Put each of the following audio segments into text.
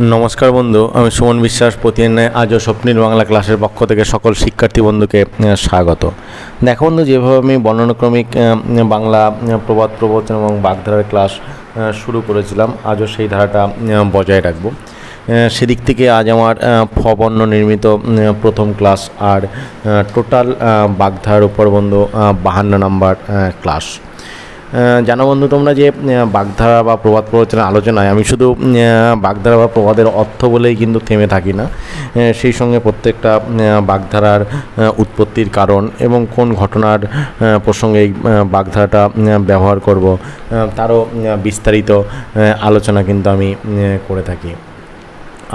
নমস্কার বন্ধু, আমি সুমন বিশ্বাস। প্রতিদিন আজও স্বপ্নীল বাংলা ক্লাসের পক্ষ থেকে সকল শিক্ষার্থী বন্ধুকে স্বাগত। দেখো বন্ধু, যেভাবে আমি বর্ণানুক্রমিক বাংলা প্রবাদ, প্রবচন এবং বাগধারার ক্লাস শুরু করেছিলাম, আজও সেই ধারাটা বজায় রাখব। সেদিক থেকে আজ আমার ফবর্ণ নির্মিত প্রথম ক্লাস আর টোটাল বাগধারার উপর বন্ধু বাহান্ন নাম্বার ক্লাস। জানো বন্ধু, তোমরা যে বাগধারা বা প্রবাদ প্রবচনের আলোচনায়, আমি শুধু বাগধারা বা প্রবাদের অর্থ বলেই কিন্তু থেমে থাকি না। সেই সঙ্গে প্রত্যেকটা বাগধারার উৎপত্তির কারণ এবং কোন ঘটনার প্রসঙ্গে এই বাগধারাটা ব্যবহার করব তারও বিস্তারিত আলোচনা কিন্তু আমি করে থাকি।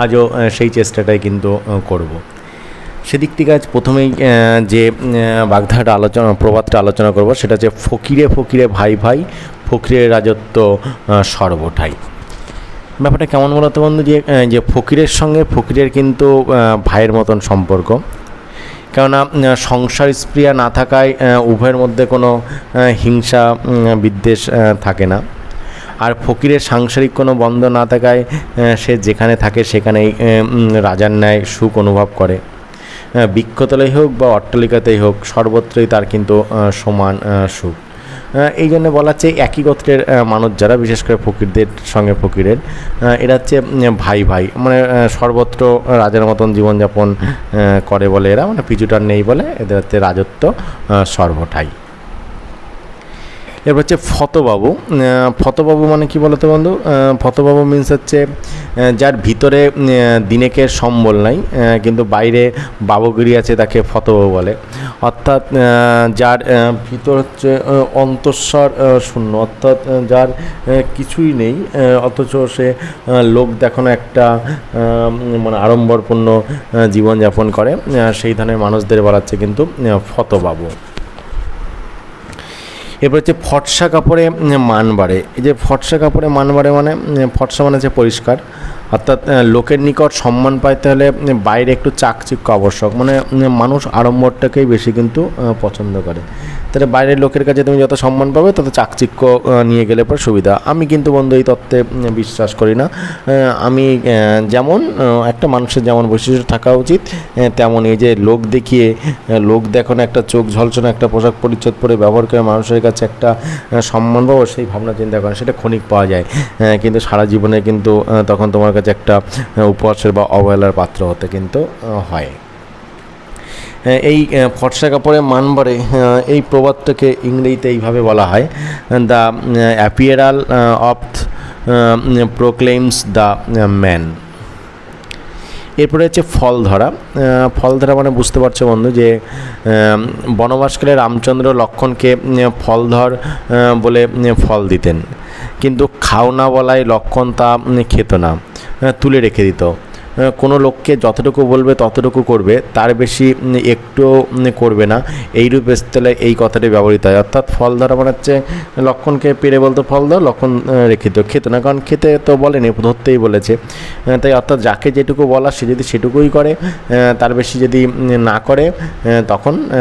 আজও সেই চেষ্টাটাই কিন্তু করব। সেদিক থেকে আজ প্রথমেই যে বাগধারাটা আলোচনা, প্রবাদটা আলোচনা করব, সেটা হচ্ছে ফকিরে ফকিরে ভাই ভাই, ফকিরের রাজত্ব সর্বঠাই। ব্যাপারটা কেমন বলতো বন্ধু, যে যে ফকিরের সঙ্গে ফকিরের কিন্তু ভাইয়ের মতন সম্পর্ক। কেননা সংসার স্প্রিয়া না থাকায় উভয়ের মধ্যে কোনো হিংসা বিদ্বেষ থাকে না। আর ফকিরের সাংসারিক কোনো বন্ধ না থাকায় সে যেখানে থাকে সেখানেই রাজার ন্যায় সুখ অনুভব করে। বৃক্ষতলেই হোক বা অট্টালিকাতেই হোক, সর্বত্রই তার কিন্তু সমান সুখ। এই জন্য বলা হচ্ছে একই গোত্রের মানুষ যারা, বিশেষ করে ফকিরদের সঙ্গে ফকিরের এরা হচ্ছে ভাই ভাই। মানে সর্বত্র রাজার মতন জীবনযাপন করে বলে এরা। মানে পিছুটার নেই বলে, এদের হচ্ছে রাজত্ব সর্বঠাই। এরপর হচ্ছে ফতবাবু। ফতবাবু মানে কি বলতো বন্ধু? ফতবাবু মিন্স হচ্ছে যার ভিতরে দিনেকের সম্বল নাই কিন্তু বাইরে বাবুগিরি আছে তাকে ফতবাবু বলে। অর্থাৎ যার ভিতর হচ্ছে অন্তঃস্বর শূন্য। অর্থাৎ যার কিছুই নেই অথচ সে লোক দেখানো একটা মানে আড়ম্বরপূর্ণ জীবনযাপন করে। সেই ধরনের মানুষদের বলাচ্ছে কিন্তু ফতবাবু। এরপর হচ্ছে ফর্সা কাপড়ে মান বাড়ে। এই যে ফর্সা কাপড়ে মান বাড়ে মানে ফর্সা মানে হচ্ছে পরিষ্কার। অর্থাৎ লোকের নিকট সম্মান পাইতে হলে বাইরে একটু চাকচিক্য আবশ্যক। মানে মানুষ আড়ম্বরটাকেই বেশি কিন্তু পছন্দ করে। তাহলে বাইরের লোকের কাছে তুমি যত সম্মান পাবে, তত চাকচিক্য নিয়ে গেলে পর সুবিধা। আমি কিন্তু বন্ধু এই তত্ত্বে বিশ্বাস করি না। আমি যেমন একটা মানুষের যেমন বৈশিষ্ট্য থাকা উচিত তেমন এই যে লোক দেখিয়ে লোক দেখানো একটা চোখ ঝলছানো, একটা পোশাক পরিচ্ছদ পরে ব্যবহার করে মানুষের কাছে একটা সম্মান পাবো, সেই ভাবনা চিন্তা করেন, সেটা ক্ষণিক পাওয়া যায়। কিন্তু সারা জীবনে কিন্তু তখন তোমার কাছে একটা আহ, উপহাসের বা অবহেলার পাত্র হতে কিন্তু হয়। এই ফর্সা কাপড়ে মান বাড়ে এই প্রবাদটাকে ইংরেজিতে এইভাবে বলা হয় the apparel of proclaims the man এরপরে হচ্ছে ফল ধরা ফল ধরা মানে বুঝতে পারছ বন্ধু যে বনবাসকালে রামচন্দ্র লক্ষণকে ফলধর বলে ফল দিতেন। কিন্তু খাও না বলায় লক্ষণ তা খেত না। তুলে রেখে দিত। কোনো লোককে যতটুকু বলবে ততটুকু করবে তার বেশি উম, একটুও করবে না। এইরূপ স্থলে এই কথাটি ব্যবহৃত হয়। অর্থাৎ ফল ধরা মানে হচ্ছে লক্ষণকে পেরে বলতো ফল দাও লক্ষণ রেখে দিত। খেত না কারণ খেতে তো বলেনি ধরতেই বলেছে। তাই অর্থাৎ যাকে যেটুকু বলা সে যদি সেটুকুই করে তার বেশি যদি না করে তখন আহ,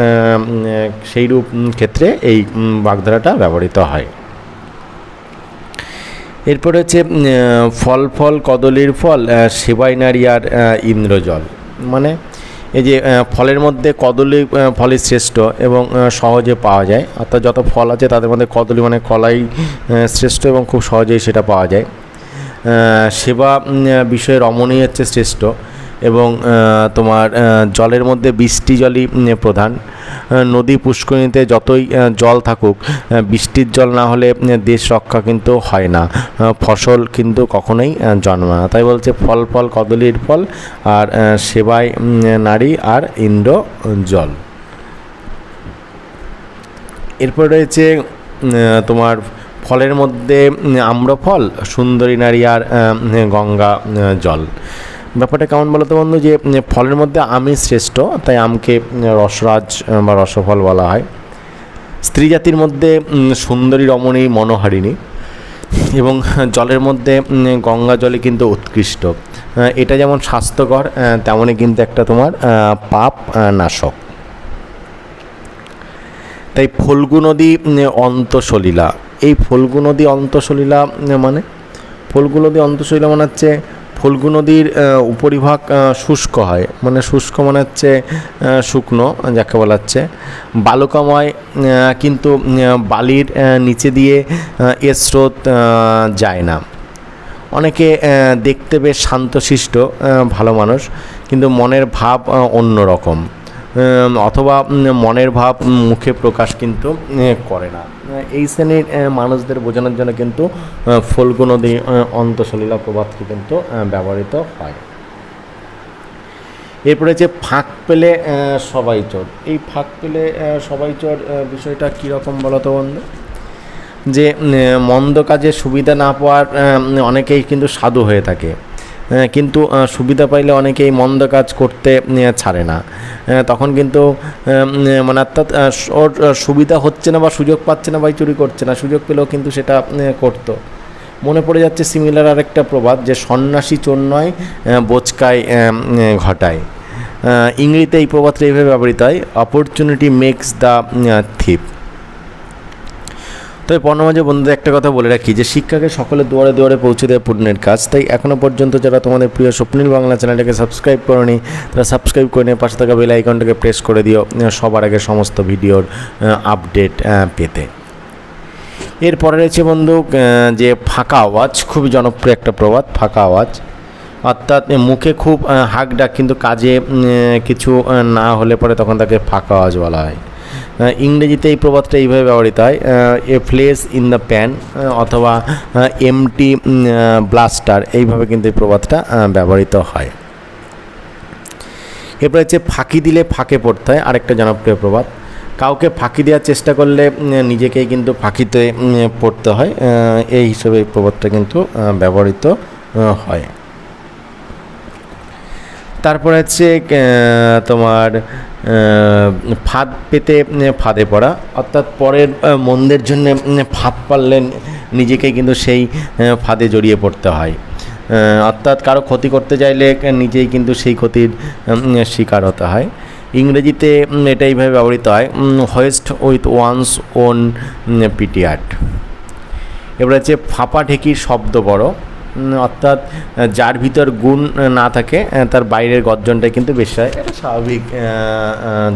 উম, সেই রূপ ক্ষেত্রে এই বাগধারাটা ব্যবহৃত হয়। এরপরে হচ্ছে ফল ফল, কদলির ফল সেবাই নারী আর ইন্দ্রজল। মানে এই যে ফলের মধ্যে কদলি ফলই শ্রেষ্ঠ এবং সহজে পাওয়া যায়। অর্থাৎ যত ফল আছে, তাদের মধ্যে কদলি মানে কলাই শ্রেষ্ঠ এবং খুব সহজেই সেটা পাওয়া যায়। সেবা বিষয়ে রমণী হচ্ছে শ্রেষ্ঠ। এবং তোমার জলের মধ্যে বৃষ্টি জলই প্রধান। নদী পুষ্করিণীতে যতই জল থাকুক বৃষ্টির জল না হলে দেশ রক্ষা কিন্তু হয় না। ফসল কিন্তু কখনোই আহ, জন্মায় না। তাই বলছে ফল ফল কদলির ফল আর সেবায় নারী আর ইন্দ্র জল। এরপর রয়েছে তোমার ফলের মধ্যে আম্রফল সুন্দরী নারী আর গঙ্গা জল। ব্যাপারটা কেমন বলো তো বন্ধু যে ফলের মধ্যে আমি শ্রেষ্ঠ, তাই আমকে রসরাজ বা রসফল বলা হয়। স্ত্রী জাতির মধ্যে সুন্দরী রমণী মনোহারিণী এবং জলের মধ্যে গঙ্গা জলে কিন্তু উৎকৃষ্ট। এটা যেমন স্বাস্থ্যকর তেমনই কিন্তু একটা তোমার পাপ নাশক। তাই ফল্গু নদী অন্তঃসলীলা। এই ফল্গু নদী অন্তঃসলীলা মানে? ফল্গু নদী অন্তঃসলীলা মানে হচ্ছে ফল্গু নদীর উপরিভাগ শুষ্ক হয়। মানে শুষ্ক মানে হচ্ছে শুকনো, যাকে বলা হচ্ছে। বালুকাময় কিন্তু বালির নিচে দিয়ে এর স্রোত যায় না। অনেকে দেখতে বেশ শান্তশিষ্ট ভালো মানুষ, কিন্তু মনের ভাব অন্য রকম অথবা মনের ভাব মুখে প্রকাশ কিন্তু করে না। এই শ্রেণির মানুষদের বোঝানোর জন্য কিন্তু ফল্গু নদী অন্তঃসলীলা প্রবাদটি কিন্তু ব্যবহৃত হয়। এরপরে যে ফাঁক পেলে সবাই চোর। এই ফাঁক পেলে সবাই চোর বিষয়টা কীরকম বলো তো বন্ধু? যে মন্দ কাজে সুবিধা না পাওয়ার অনেকেই কিন্তু সাধু হয়ে থাকে। কিন্তু সুবিধা পাইলে অনেকেই মন্দ কাজ করতে ছাড়ে না। তখন কিন্তু মানে অর্থাৎ ওর সুবিধা হচ্ছে না বা সুযোগ পাচ্ছে না বা চুরি করছে না, সুযোগ পেলেও কিন্তু সেটা করতো। মনে পড়ে যাচ্ছে সিমিলার আরেকটা প্রবাদ যে সন্ন্যাসী চোর নয় বোচকায় ঘটায়। ইংরেজিতে এই প্রবাদটা এইভাবে ব্যবহৃত হয় অপরচুনিটি মেক্স দ্য থিপ তবে পর্ণমাঝে বন্ধুদের একটা কথা বলে রাখি যে শিক্ষাকে সকলের দুয়ারে দুয়ারে পৌঁছে দেয় পুণ্যের কাজ। তাই এখনও পর্যন্ত যারা তোমাদের প্রিয় স্বপ্নীল বাংলা চ্যানেলটাকে সাবস্ক্রাইব করনি, তারা সাবস্ক্রাইব করে নিয়ে পাশে থাকা বেল আইকনটাকে প্রেস করে দিও সবার আগে সমস্ত ভিডিওর আপডেট পেতে। এরপরে রয়েছে বন্ধু যে ফাঁকা আওয়াজ, খুবই জনপ্রিয় একটা প্রবাদ, ফাঁকা আওয়াজ। অর্থাৎ মুখে খুব হাঁক ডাক, কিন্তু কাজে কিছু না হলে পরে তখন তাকে ফাঁকা আওয়াজ বলা হয়। ইংরেজিতে এই প্রবাদটা এইভাবে ব্যবহৃত হয় a flash in the pan অথবা এমটি ব্লাস্টার এইভাবে কিন্তু এই প্রবাদটা ব্যবহৃত হয়। এরপরে হচ্ছে ফাঁকি দিলে ফাঁকে পড়তে হয়, আরেকটা জনপ্রিয় প্রবাদ। কাউকে ফাঁকি দেওয়ার চেষ্টা করলে নিজেকেই কিন্তু ফাঁকিতে পড়তে হয় এই হিসেবে এই প্রবাদটা কিন্তু ব্যবহৃত হয়। তারপরে হচ্ছে তোমার ফাঁদ পেতে ফাঁদে পড়া। অর্থাৎ পরের মন্দের জন্য ফাঁদ পারলে নিজেকে কিন্তু সেই ফাঁদে জড়িয়ে পড়তে হয়। অর্থাৎ কারও ক্ষতি করতে চাইলে নিজেই কিন্তু সেই ক্ষতির শিকার হতে হয়। ইংরেজিতে এটা এইভাবে ব্যবহৃত হয় hoist with one's own petard এবার হচ্ছে ফাঁপা ঢেকির শব্দ বড় অর্থাৎ যার ভিতর গুণ না থাকে তার বাইরের গর্জনটা কিন্তু বেশি হয়। এটা স্বাভাবিক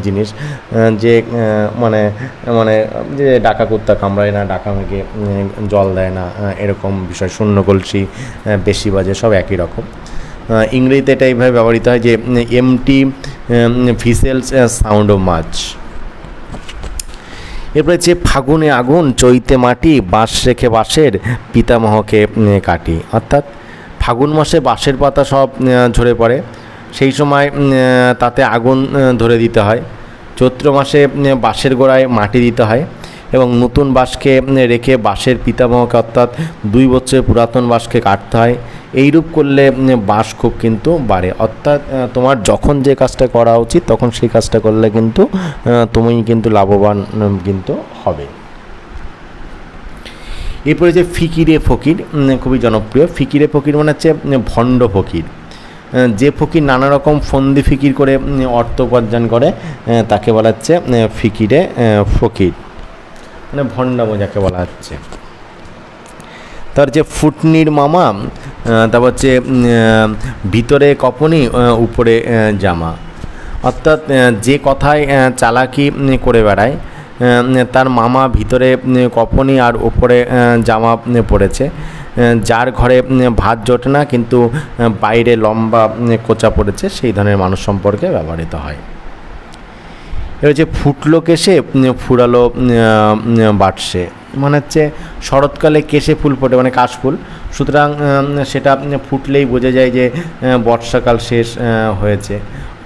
জিনিস যে মানে মানে যে ডাকা কুত্তা কামড়ায় না, ডাকা মেঘে জল দেয় না এরকম বিষয় শূন্য কলসি বেশি বাজে, সব একই রকম। ইংরেজিতে এটা এইভাবে ব্যবহৃত হয় যে এমটি ভিসেলস সাউন্ড অফ মাছ এরপরে যে ফাগুনে আগুন, চৈতে মাটি, বাঁশ রেখে বাঁশের পিতামহকে কাটি। অর্থাৎ ফাগুন মাসে বাঁশের পাতা সব ঝরে পড়ে। সেই সময় তাতে আগুন ধরে দিতে হয়। চৈত্র মাসে বাঁশের গোড়ায় মাটি দিতে হয়। এবং নতুন বাঁশকে রেখে বাঁশের পিতামহকে অর্থাৎ দুই বছরের পুরাতন বাঁশকে কাটতে হয়। এইরূপ করলে বাঁশ খুব কিন্তু বাড়ে। অর্থাৎ তোমার যখন যে কাজটা করা উচিত, তখন সেই কাজটা করলে কিন্তু তুমি কিন্তু লাভবান কিন্তু হবে। এরপরে যে ফিকিরে ফকির খুবই জনপ্রিয়। ফিকিরে ফকির মানে হচ্ছে ভণ্ড ফকির। যে ফকির নানা রকম ফন্দি ফিকির করে অর্থ উপার্জন করে তাকে বলা হচ্ছে ফিকিরে ফকির। মানে ভণ্ডামো যাকে বলা হচ্ছে। তার যে ফুটনির মামা তারপর হচ্ছে ভিতরে কপনি উপরে জামা। অর্থাৎ যে কথায় চালাকি করে বেড়ায় তার মামা ভিতরে কপনি আর উপরে জামা পড়েছে যার ঘরে ভাত জোটে না, কিন্তু বাইরে লম্বা কোচা পড়েছে, সেই ধরনের মানুষ সম্পর্কে ব্যবহৃত হয়। এবার হচ্ছে ফুটলো কেশে ফুরালো বাটসে মানে হচ্ছে শরৎকালে কেশে ফুল ফোটে মানে কাশফুল। সুতরাং সেটা ফুটলেই বোঝা যায় যে বর্ষাকাল শেষ হয়েছে।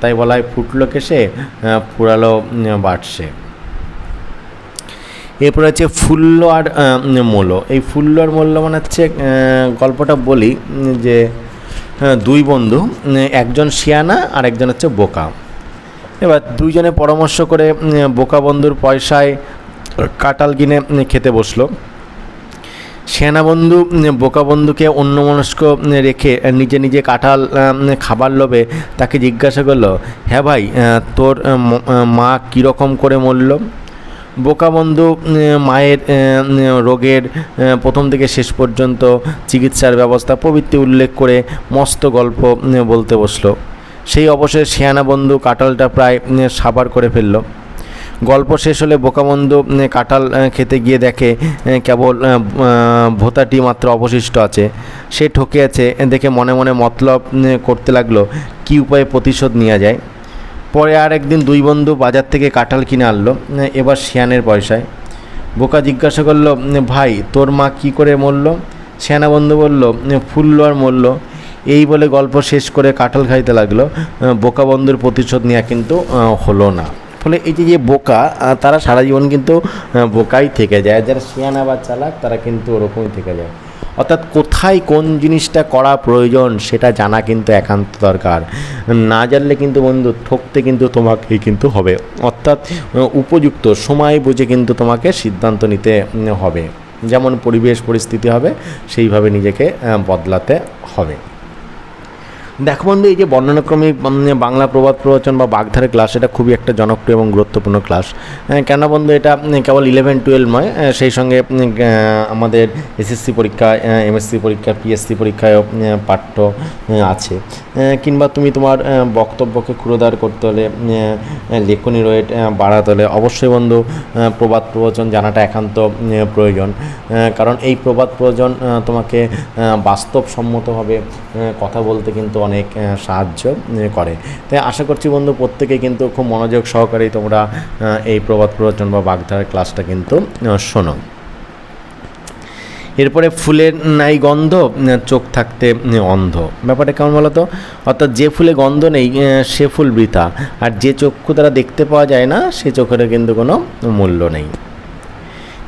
তাই বলা হয় ফুটলো কেশে ফুরালো বাটসে। এরপর হচ্ছে ফুল্ল আর মূল্য এই ফুল্ল আর মূল্য মানে হচ্ছে গল্পটা বলি যে দুই বন্ধু একজন শিয়ানা আর একজন হচ্ছে বোকা। এবার দুইজনে পরামর্শ করে বোকা বন্ধুর পয়সায় কাঁঠাল কিনে খেতে বসল। সেনা বন্ধু উম, বোকা বন্ধুকে অন্যমনস্ক রেখে নিজে নিজে কাঁঠাল খাবার লোভে তাকে জিজ্ঞাসা করল হ্যাঁ ভাই তোর ম- কীরকম করে মরল? বোকাবন্ধু মায়ের রোগের প্রথম থেকে শেষ পর্যন্ত চিকিৎসার ব্যবস্থা প্রভৃতি উল্লেখ করে মস্ত গল্প বলতে বসল। সেই অবসরে শিয়ানা বন্ধু কাঁঠালটা প্রায় সাবার করে ফেলল। গল্প শেষ হলে উম, কাঁঠাল খেতে গিয়ে দেখে কেবল ভোতাটি মাত্র অবশিষ্ট আছে। সে ঠকে আছে দেখে মনে মনে মতলব করতে লাগল কী উপায়ে প্রতিশোধ নেওয়া যায়। পরে আর একদিন দুই বন্ধু বাজার থেকে কাঁঠাল কিনে আনলো এবার শিয়ানের পয়সায়। বোকা জিজ্ঞাসা করল ভাই তোর মা কি করে মরল? শিয়ানা বন্ধু বলল "উম, ফুললো আর মরল। এই বলে গল্প শেষ করে কাঁঠাল খাইতে লাগল। বোকা বন্ধুর প্রতিশোধ নেওয়া কিন্তু হলো না। ফলে এই যে যে বোকা তারা সারা জীবন কিন্তু বোকাই থেকে যায়। যারা শিয়ানা বা চালাক, তারা কিন্তু ওরকমই থেকে যায়। অর্থাৎ কোথায় কোন জিনিসটা করা প্রয়োজন, সেটা জানা কিন্তু একান্ত দরকার। না জানলে কিন্তু বন্ধু, ঠকতে কিন্তু তোমাকেই কিন্তু হবে। অর্থাৎ উপযুক্ত সময় বুঝে কিন্তু তোমাকে সিদ্ধান্ত নিতে হবে। যেমন পরিবেশ পরিস্থিতি হবে, সেইভাবে নিজেকে বদলাতে হবে। দেখো বন্ধু এই যে বর্ণনাক্রমিক উম, বাংলা প্রবাদ প্রবচন বা বাগধারের ক্লাস এটা খুবই একটা জনপ্রিয় এবং গুরুত্বপূর্ণ ক্লাস। কেন বন্ধু এটা কেবল ইলেভেন টুয়েলভ নয় সেই সঙ্গে আমাদের এসএসসি পরীক্ষা এমএসসি পরীক্ষা পিএসসি পরীক্ষায়ও পাঠ্য আছে। কিংবা তুমি তোমার বক্তব্যকে ক্ষুরোদার করতে হলে লেখনী রয়েট বাড়াতে হলে অবশ্যই বন্ধু প্রবাদ প্রবচন জানাটা একান্ত প্রয়োজন। কারণ এই প্রবাদ প্রবচন তোমাকে বাস্তবসম্মতভাবে কথা বলতে কিন্তু অনেক আহ, সাহায্য করে। তাই আশা করছি বন্ধু প্রত্যেকে কিন্তু খুব মনোযোগ সহকারেই তোমরা এই প্রবাদ প্রবচন বা বাগধারার ক্লাসটা কিন্তু শোনো। এরপরে ফুলের নাই গন্ধ চোখ থাকতে অন্ধ। ব্যাপারটা কেমন বলো তো? অর্থাৎ যে ফুলে গন্ধ নেই সে ফুল বৃথা। আর যে চক্ষু দ্বারা দেখতে পাওয়া যায় না সে চোখের কিন্তু কোনো মূল্য নেই।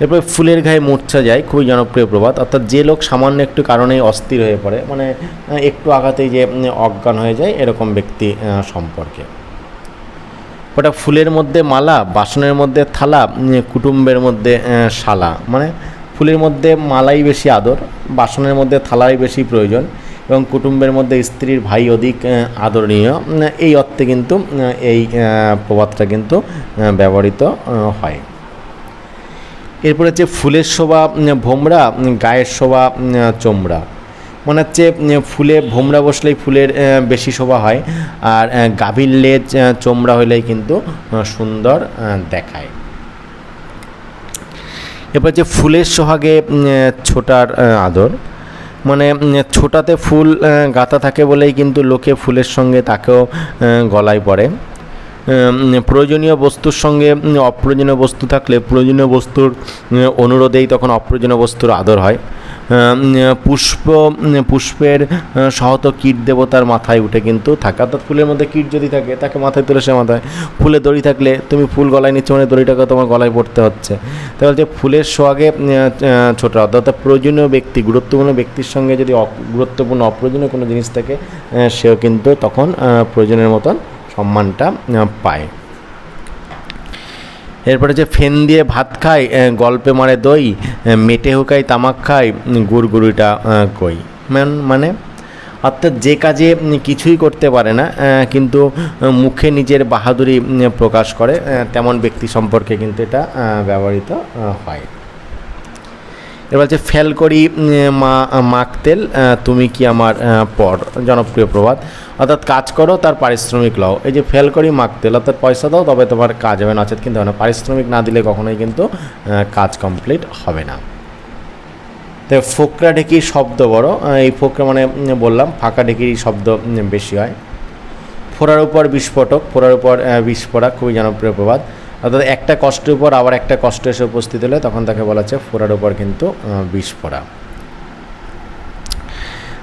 এরপরে ফুলের গায়ে মূর্ছা যায়, খুবই জনপ্রিয় প্রবাদ। অর্থাৎ যে লোক সামান্য একটু কারণেই অস্থির হয়ে পড়ে মানে একটু আঘাতেই যে অজ্ঞান হয়ে যায় এরকম ব্যক্তি সম্পর্কে। ওটা ফুলের মধ্যে মালা, বাসনের মধ্যে থালা কুটুম্বের মধ্যে শালা। মানে ফুলের মধ্যে মালাই বেশি আদর, বাসনের মধ্যে থালাই বেশি প্রয়োজন এবং কুটুম্বের মধ্যে স্ত্রীর ভাই অধিক আদরণীয়। এই অর্থে কিন্তু এই প্রবাদটা কিন্তু ব্যবহৃত হয়। এরপরে হচ্ছে ফুলের শোভা ভোমরা গায়ের শোভা চোমরা। মনে হচ্ছে ফুলে ভোমরা বসলেই ফুলের বেশি শোভা হয়, আর গাভীর লেজ চোমড়া হলেই কিন্তু সুন্দর দেখায়। এরপর যে ফুলের সোহাগে ছোটার আদর। মানে ছোটাতে ফুল গাঁথা থাকে বলেই কিন্তু লোকে ফুলের সঙ্গে তাকেও গলায় পড়ে প্রয়োজনীয় বস্তুর সঙ্গে অপ্রয়োজনীয় বস্তু থাকলে প্রয়োজনীয় বস্তুর অনুরোধেই তখন অপ্রয়োজনীয় বস্তুর আদর হয়। পুষ্প পুষ্পের সহত কীট দেবতার মাথায় উঠে কিন্তু থাকে। অর্থাৎ ফুলের মধ্যে কীট যদি থাকে তাকে মাথায় তুলে সে মাথায় ফুলে দড়ি থাকলে তুমি ফুল গলায় নিচ্ছ মানে দড়িটাকে তোমার গলায় পড়তে হচ্ছে। তাই বলছে ফুলের আহ, ছোট অর্থাৎ প্রয়োজনীয় ব্যক্তি গুরুত্বপূর্ণ ব্যক্তির সঙ্গে যদি গুরুত্বপূর্ণ অপ্রয়োজনীয় কোনো জিনিস থাকে সেও কিন্তু তখন প্রয়োজনের মতন সম্মানটা পায়। এরপরে যে ফেন দিয়ে ভাত খায় গল্পে মারে দই মেটে হুকাই তামাক খায় উম, গুড় গুড়িটা আহ, কই। মান- অর্থাৎ যে কাজে কিছুই করতে পারে না কিন্তু মুখে নিজের বাহাদুরি প্রকাশ করে তেমন ব্যক্তি সম্পর্কে কিন্তু এটা ব্যবহৃত হয়। এবার হচ্ছে ফেল করি মা মাক তেল তুমি কি আমার পর, জনপ্রিয় প্রবাদ। অর্থাৎ কাজ করো, তার পারিশ্রমিক লও। এই যে ফেল করি মাক তেল, অর্থাৎ পয়সা দাও, তবে তোমার কাজ হবে নচেত কিন্তু হবে না। পারিশ্রমিক না দিলে কখনোই কিন্তু কাজ কমপ্লিট হবে না। তো ফোকরা ঢেকির শব্দ বড়। এই ফোকরা মানে বললাম, ফাঁকা ঢেকির শব্দ বেশি হয়। ফোড়ার উপর বিস্ফোটক, ফোড়ার উপর বিস্ফোরা খুবই জনপ্রিয় প্রবাদ। অর্থাৎ একটা কষ্টের উপর আবার একটা কষ্ট এসে উপস্থিত হলে তখন তাকে বলা হচ্ছে ফোড়ার উপর কিন্তু বিষ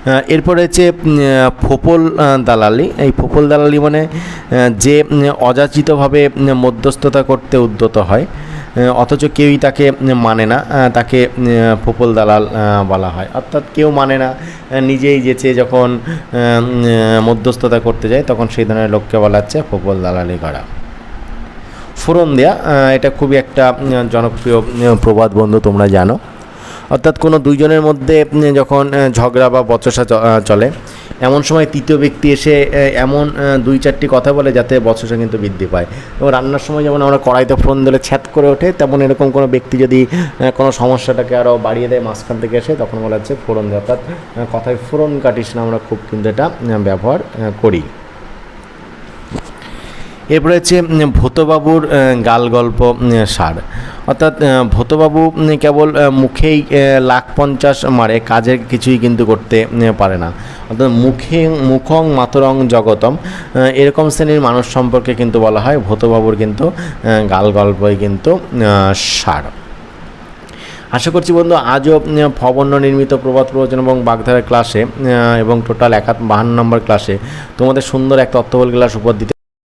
আহ, এরপরে হচ্ছে ফোপল দালালি। এই ফোপল দালালি মানে যে অযাচিতভাবে মধ্যস্থতা করতে উদ্যত হয় অথচ কেউই তাকে মানে না তাকে ফোপল দালাল বলা হয়। অর্থাৎ কেউ মানে না নিজেই যেচে যখন মধ্যস্থতা করতে যায় তখন সেই ধরনের লোককে বলা হচ্ছে ফোপল দালালি করা। ফোড়ন দেয়া এটা খুবই একটা জনপ্রিয় প্রবাদ বন্ধু তোমরা জানো। অর্থাৎ কোনো দুইজনের মধ্যে যখন ঝগড়া বা বচসা চলে, এমন সময় তৃতীয় ব্যক্তি এসে এমন দুই চারটি কথা বলে যাতে বচসা কিন্তু বৃদ্ধি পায়। এবং রান্নার সময় যেমন আমরা কড়াইতে ফোড়ন দিলে ছ্যাত করে ওঠে, তেমন এরকম কোনো ব্যক্তি যদি কোনো সমস্যাটাকে আরও বাড়িয়ে দেয়, মাঝখান থেকে এসে, তখন বলা হচ্ছে ফোড়ন দেয়। অর্থাৎ কথায় ফোড়ন কাটিস না, আমরা খুব কিন্তু এটা ব্যবহার করি। এরপরে হচ্ছে ভূতবাবুর গাল গল্প সার। অর্থাৎ ভূতবাবু কেবল মুখেই লাখ পঞ্চাশ মারে কাজের কিছুই কিন্তু করতে পারে না। অর্থাৎ মুখে মুখং মাতরং জগতম এরকম শ্রেণির মানুষ সম্পর্কে কিন্তু বলা হয় ভূতবাবুর কিন্তু গাল গল্পই কিন্তু সার। আশা করছি বন্ধু আজও উম, ফবন্য নির্মিত প্রবাদ প্রবচন এবং বাগধারা ক্লাসে এবং টোটাল একাত বাহান্ন নম্বর ক্লাসে তোমাদের সুন্দর এক তথ্যবল ক্লাস উপর দিতে